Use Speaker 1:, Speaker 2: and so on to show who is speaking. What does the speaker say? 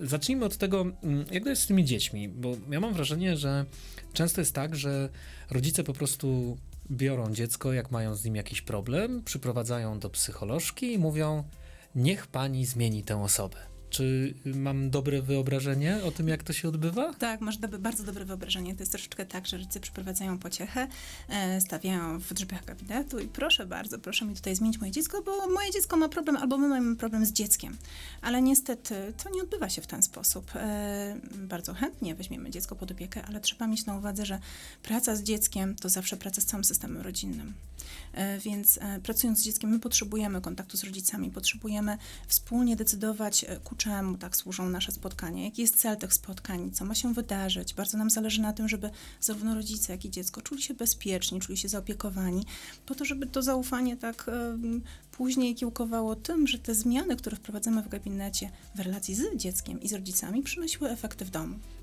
Speaker 1: zacznijmy od tego, mm, jak to jest z tymi dziećmi, bo ja mam wrażenie, że często jest tak, że rodzice po prostu biorą dziecko, jak mają z nim jakiś problem, przyprowadzają do psycholożki i mówią, niech pani zmieni tę osobę. Czy mam dobre wyobrażenie o tym, jak to się odbywa?
Speaker 2: Tak, masz dobre, bardzo dobre wyobrażenie. To jest troszeczkę tak, że rodzice przyprowadzają pociechę, e, stawiają w drzwiach gabinetu i proszę bardzo, proszę mi tutaj zmienić moje dziecko, bo moje dziecko ma problem, albo my mamy problem z dzieckiem. Ale niestety to nie odbywa się w ten sposób. E, bardzo chętnie weźmiemy dziecko pod opiekę, ale trzeba mieć na uwadze, że praca z dzieckiem to zawsze praca z całym systemem rodzinnym. E, Więc e, pracując z dzieckiem, my potrzebujemy kontaktu z rodzicami, potrzebujemy wspólnie decydować, e, ku czemu tak służą nasze spotkania, jaki jest cel tych spotkań, co ma się wydarzyć. Bardzo nam zależy na tym, żeby zarówno rodzice, jak i dziecko czuli się bezpieczni, czuli się zaopiekowani, po to, żeby to zaufanie tak później kiełkowało tym, że te zmiany, które wprowadzamy w gabinecie w relacji z dzieckiem i z rodzicami, przynosiły efekty w domu.